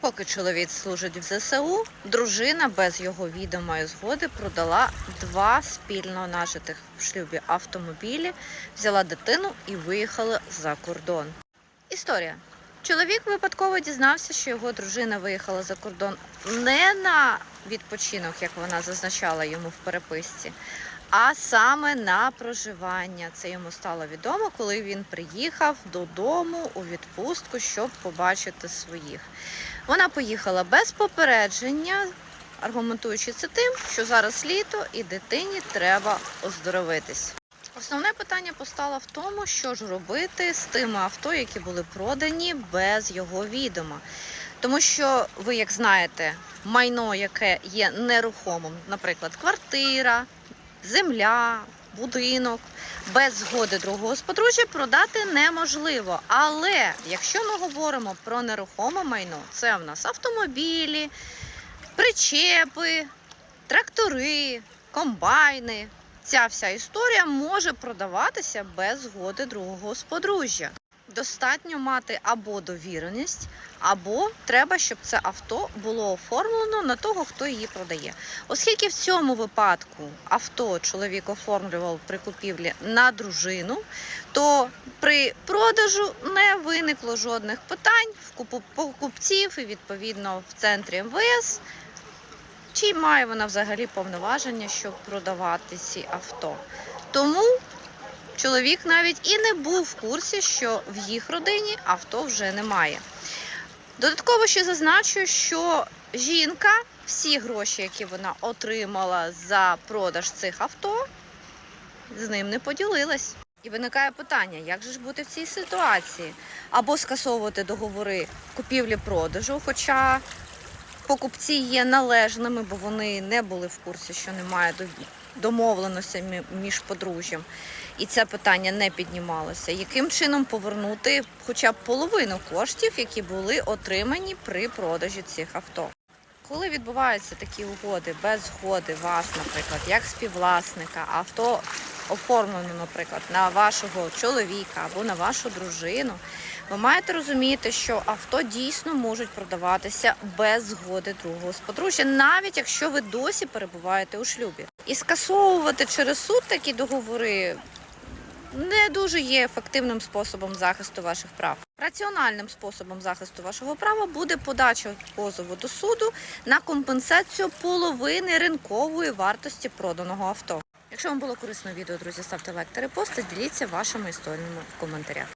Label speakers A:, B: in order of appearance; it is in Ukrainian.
A: Поки чоловік служить в ЗСУ, дружина без його відомої згоди продала два спільно нажитих в шлюбі автомобілі, взяла дитину і виїхала за кордон. Історія. Чоловік випадково дізнався, що його дружина виїхала за кордон не на відпочинок, як вона зазначала йому в переписці, а саме на проживання. Це йому стало відомо, коли він приїхав додому у відпустку, щоб побачити своїх. Вона поїхала без попередження, аргументуючи це тим, що зараз літо і дитині треба оздоровитись. Основне питання постало в тому, що ж робити з тими авто, які були продані без його відома. Тому що ви, як знаєте, майно, яке є нерухомим, наприклад, квартира, земля, будинок, без згоди другого сподружжя продати неможливо. Але якщо ми говоримо про нерухоме майно, це в нас автомобілі, причепи, трактори, комбайни. Ця вся історія може продаватися без згоди другого сподружжя. Достатньо мати або довіреність, або треба, щоб це авто було оформлено на того, хто її продає. Оскільки в цьому випадку авто чоловік оформлював при купівлі на дружину, то при продажу не виникло жодних питань в покупців і відповідно в центрі МВС. Чи має вона взагалі повноваження, щоб продавати ці авто? Тому чоловік навіть і не був в курсі, що в їх родині авто вже немає. Додатково ще зазначу, що жінка всі гроші, які вона отримала за продаж цих авто, з ним не поділилась. І виникає питання, як же ж бути в цій ситуації? Або скасовувати договори купівлі-продажу, хоча покупці є належними, бо вони не були в курсі, що немає до- домовленості між подружжям. І це питання не піднімалося. Яким чином повернути хоча б половину коштів, які були отримані при продажі цих авто? Коли відбуваються такі угоди без згоди вас, наприклад, як співвласника, авто оформлено, наприклад, на вашого чоловіка або на вашу дружину, ви маєте розуміти, що авто дійсно можуть продаватися без згоди другого сподружжя, навіть якщо ви досі перебуваєте у шлюбі. І скасовувати через суд такі договори не дуже є ефективним способом захисту ваших прав. Раціональним способом захисту вашого права буде подача позову до суду на компенсацію половини ринкової вартості проданого авто. Якщо вам було корисно відео, друзі, ставте лайк та репости, діліться вашими історіями в коментарях.